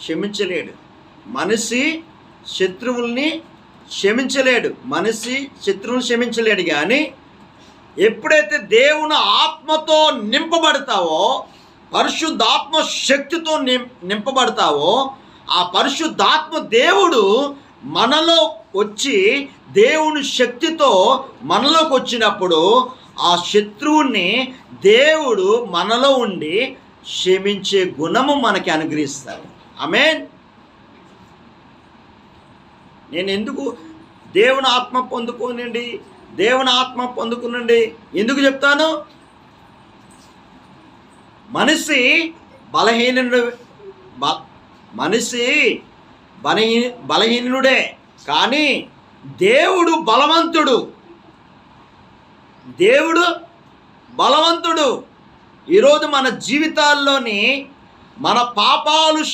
క్షమించలేడు. మనిషి శత్రువుల్ని క్షమించలేడు. మనిషి శత్రువుని క్షమించలేడు. కానీ ఎప్పుడైతే దేవుని ఆత్మతో నింపబడతావో పరిశుద్ధాత్మ శక్తితో నిం నింపబడతావో ఆ పరిశుద్ధాత్మ దేవుడు మనలో వచ్చి దేవుని శక్తితో మనలోకి వచ్చినప్పుడు ఆ శత్రువుని దేవుడు మనలో ఉండి క్షమించే గుణము మనకి అనుగ్రహిస్తారు. ఆమేన్. నేను ఎందుకు దేవుని ఆత్మ పొందుకోనండి? దేవుని ఆత్మ పొందుకునండి? ఎందుకు చెప్తాను? మనిషి బలహీనుడు బ మనిషి బలహీన బలహీనుడే కానీ దేవుడు బలవంతుడు. దేవుడు బలవంతుడు. ఈరోజు మన జీవితాల్లోని మన పాపాలు